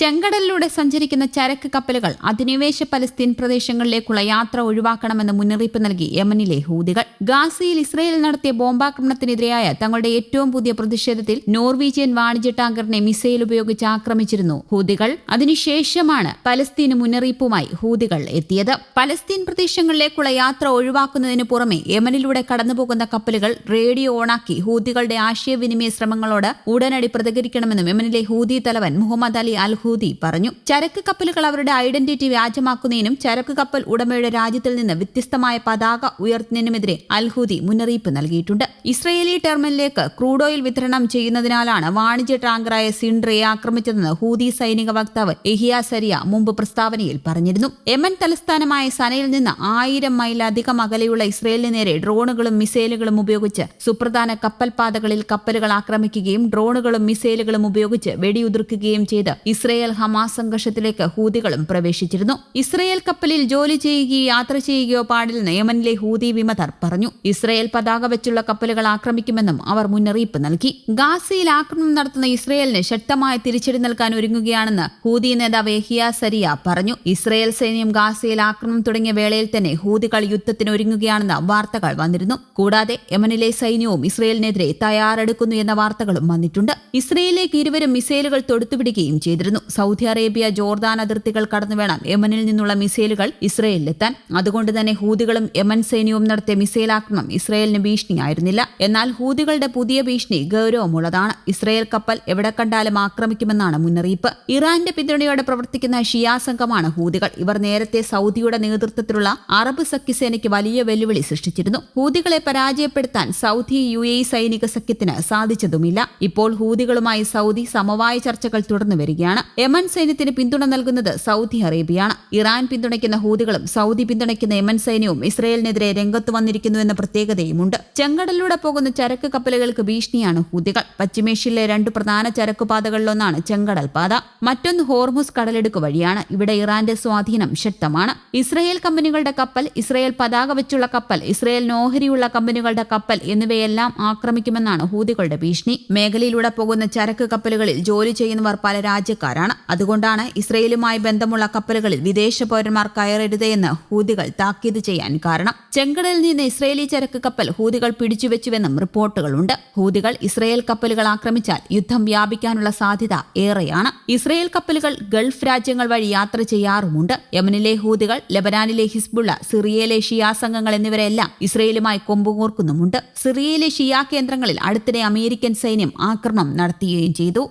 ചെങ്കടലിലൂടെ സഞ്ചരിക്കുന്ന ചരക്ക് കപ്പലുകൾ അധിനിവേശ പലസ്തീൻ പ്രദേശങ്ങളിലേക്കുള്ള യാത്ര ഒഴിവാക്കണമെന്ന് മുന്നറിയിപ്പ് നൽകി യമനിലെ ഹൂതികൾ. ഗാസയിൽ ഇസ്രയേൽ നടത്തിയ ബോംബാക്രമണത്തിനെതിരായ തങ്ങളുടെ ഏറ്റവും പുതിയ പ്രതിഷേധത്തിൽ നോർവീജിയൻ വാണിജ്യ ടാങ്കറിനെ മിസൈൽ ഉപയോഗിച്ച് ആക്രമിച്ചിരുന്നു ഹൂതികൾ. അതിനുശേഷമാണ് പലസ്തീന് മുന്നറിയിപ്പുമായി ഹൂതികൾ എത്തിയത്. പലസ്തീൻ പ്രദേശങ്ങളിലേക്കുള്ള യാത്ര ഒഴിവാക്കുന്നതിന് പുറമെ യമനിലൂടെ കടന്നുപോകുന്ന കപ്പലുകൾ റേഡിയോ ഓണാക്കി ഹൂതികളുടെ ആശയവിനിമയ ശ്രമങ്ങളോട് ഉടനടി പ്രതികരിക്കണമെന്നും യമനിലെ ഹൂതി തലവൻ മുഹമ്മദ് അലി അൽ ഹൂതി പറഞ്ഞു. ചരക്ക് കപ്പലുകൾ അവരുടെ ഐഡന്റിറ്റി വ്യാജമാക്കുന്നതിനും ചരക്ക് കപ്പൽ ഉടമയുടെ രാജ്യത്തിൽ നിന്ന് വ്യത്യസ്തമായ പതാക ഉയർത്തുന്നതിനുമെതിരെ അൽഹൂദി മുന്നറിയിപ്പ് നൽകിയിട്ടുണ്ട്. ഇസ്രയേലി ടെർമിനലിലേക്ക് ക്രൂഡ് ഓയിൽ വിതരണം ചെയ്യുന്നതിനാലാണ് വാണിജ്യ ടാങ്കറായ സിൻഡ്രയെ ആക്രമിച്ചതെന്ന് ഹൂതി സൈനിക വക്താവ് എഹിയ സരിയ മുമ്പ് പ്രസ്താവനയിൽ പറഞ്ഞിരുന്നു. യമൻ തലസ്ഥാനമായ സനയിൽ നിന്ന് ആയിരം മൈലധികം അകലെയുള്ള ഇസ്രയേലിന് നേരെ ഡ്രോണുകളും മിസൈലുകളും ഉപയോഗിച്ച് സുപ്രധാന കപ്പൽപാതകളിൽ കപ്പലുകൾ ആക്രമിക്കുകയും ഡ്രോണുകളും മിസൈലുകളും ഉപയോഗിച്ച് വെടിയുതിർക്കുകയും ചെയ്ത് ഇസ്രയേൽ ഹമാസ് സംഘർഷത്തിലേക്ക് ഹൂതികളും പ്രവേശിച്ചിരുന്നു. ഇസ്രയേൽ കപ്പലിൽ ജോലി ചെയ്യുകയോ യാത്ര ചെയ്യുകയോ പാടില്ലെന്ന് നിയമനിലെ ഹൂതി വിമതർ പറഞ്ഞു. ഇസ്രയേൽ പതാക വെച്ചുള്ള കപ്പലുകൾ ആക്രമിക്കുമെന്നും അവർ മുന്നറിയിപ്പ് നൽകി. ഗാസയിൽ ആക്രമണം നടത്തുന്ന ഇസ്രയേലിന് ശക്തമായ തിരിച്ചടി നൽകാൻ ഒരുങ്ങുകയാണെന്ന് ഹൂതി നേതാവ് എഹിയ സരിയ പറഞ്ഞു. ഇസ്രയേൽ സൈന്യം ഗാസയിൽ ആക്രമണം തുടങ്ങിയ വേളയിൽ തന്നെ ഹൂതികൾ യുദ്ധത്തിന് ഒരുങ്ങുകയാണെന്ന വാർത്തകൾ വന്നിരുന്നു. കൂടാതെ യമനിലെ സൈന്യവും ഇസ്രയേലിനെതിരെ തയ്യാറെടുക്കുന്നു എന്ന വാർത്തകളും വന്നിട്ടുണ്ട്. ഇസ്രയേലിലേക്ക് ഇരുവരും മിസൈലുകൾ തൊടുത്തുവിടുകയും ചെയ്തിരുന്നു. സൗദി അറേബ്യ ജോർദാൻ അതിർത്തികൾ കടന്നു വേണം യമനിൽ നിന്നുള്ള മിസൈലുകൾ ഇസ്രയേലിലെത്താൻ. അതുകൊണ്ട് തന്നെ ഹൂദികളും യമൻ സൈന്യവും നടത്തിയ മിസൈൽ ആക്രമണം ഇസ്രയേലിന് ഭീഷണിയായിരുന്നില്ല. എന്നാൽ ഹൂദികളുടെ പുതിയ ഭീഷണി ഗൗരവമുള്ളതാണ്. ഇസ്രയേൽ കപ്പൽ എവിടെ കണ്ടാലും ആക്രമിക്കുമെന്നാണ് മുന്നറിയിപ്പ്. ഇറാന്റെ പിന്തുണയോടെ പ്രവർത്തിക്കുന്ന ഷിയാ സംഘമാണ് ഹൂദികൾ ഇവർ നേരത്തെ സൗദിയുടെ നേതൃത്വത്തിലുള്ള അറബ് സഖ്യസേനയ്ക്ക് വലിയ വെല്ലുവിളി സൃഷ്ടിച്ചിരുന്നു. ഹൂദികളെ പരാജയപ്പെടുത്താൻ സൗദി യു എ സൈനിക സഖ്യത്തിന് സാധിച്ചതുമില്ല. ഇപ്പോൾ ഹൂദികളുമായി സൗദി സമവായ ചർച്ചകൾ തുടർന്നു വരികയാണ് യമൻ സൈന്യത്തിന് പിന്തുണ നൽകുന്നത് സൗദി അറേബ്യയാണ്. ഇറാൻ പിന്തുണയ്ക്കുന്ന ഹൂതികളും സൗദി പിന്തുണയ്ക്കുന്ന യമൻ സൈന്യവും ഇസ്രയേലിനെതിരെ രംഗത്ത് വന്നിരിക്കുന്നു എന്ന പ്രത്യേകതയുമുണ്ട്. ചെങ്കടലിലൂടെ പോകുന്ന ചരക്ക് കപ്പലുകൾക്ക് ഭീഷണിയാണ് ഹൂതികൾ. പശ്ചിമേഷ്യയിലെ രണ്ട് പ്രധാന ചരക്കുപാതകളിലൊന്നാണ് ചെങ്കടൽ പാത. മറ്റൊന്ന് ഹോർമുസ് കടലെടുക്ക് വഴിയാണ്. ഇവിടെ ഇറാന്റെ സ്വാധീനം ശക്തമാണ്. ഇസ്രയേൽ കമ്പനികളുടെ കപ്പൽ ഇസ്രയേൽ പതാക വെച്ചുള്ള കപ്പൽ ഇസ്രയേൽ നോഹരിയുള്ള കമ്പനികളുടെ കപ്പൽ എന്നിവയെല്ലാം ആക്രമിക്കുമെന്നാണ് ഹൂതികളുടെ ഭീഷണി. മേഖലയിലൂടെ പോകുന്ന ചരക്ക് കപ്പലുകളിൽ ജോലി ചെയ്യുന്നവർ പല രാജ്യക്കാരാണ്. അതുകൊണ്ടാണ് ഇസ്രയേലുമായി ബന്ധമുള്ള കപ്പലുകളിൽ വിദേശ പൗരന്മാർ കയറരുത് എന്ന് ഹൂതികൾ താക്കീത് ചെയ്യാൻ കാരണം. ചെങ്കടലിൽ നിന്ന് ഇസ്രയേലി ചരക്ക് കപ്പൽ ഹൂതികൾ പിടിച്ചുവെച്ചുവെന്നും റിപ്പോർട്ടുകളുണ്ട്. ഹൂതികൾ ഇസ്രയേൽ കപ്പലുകൾ ആക്രമിച്ചാൽ യുദ്ധം വ്യാപിക്കാനുള്ള സാധ്യത ഏറെയാണ്. ഇസ്രയേൽ കപ്പലുകൾ ഗൾഫ് രാജ്യങ്ങൾ വഴി യാത്ര ചെയ്യാറുമുണ്ട്. യമനിലെ ഹൂതികൾ ലബനാനിലെ ഹിസ്ബുള്ള സിറിയയിലെ ഷിയാ സംഘങ്ങൾ എന്നിവരെല്ലാം ഇസ്രയേലുമായി കൊമ്പുകോർക്കുന്നുമുണ്ട്. സിറിയയിലെ ഷിയാ കേന്ദ്രങ്ങളിൽ അടുത്തിടെ അമേരിക്കൻ സൈന്യം ആക്രമണം നടത്തുകയും ചെയ്തു.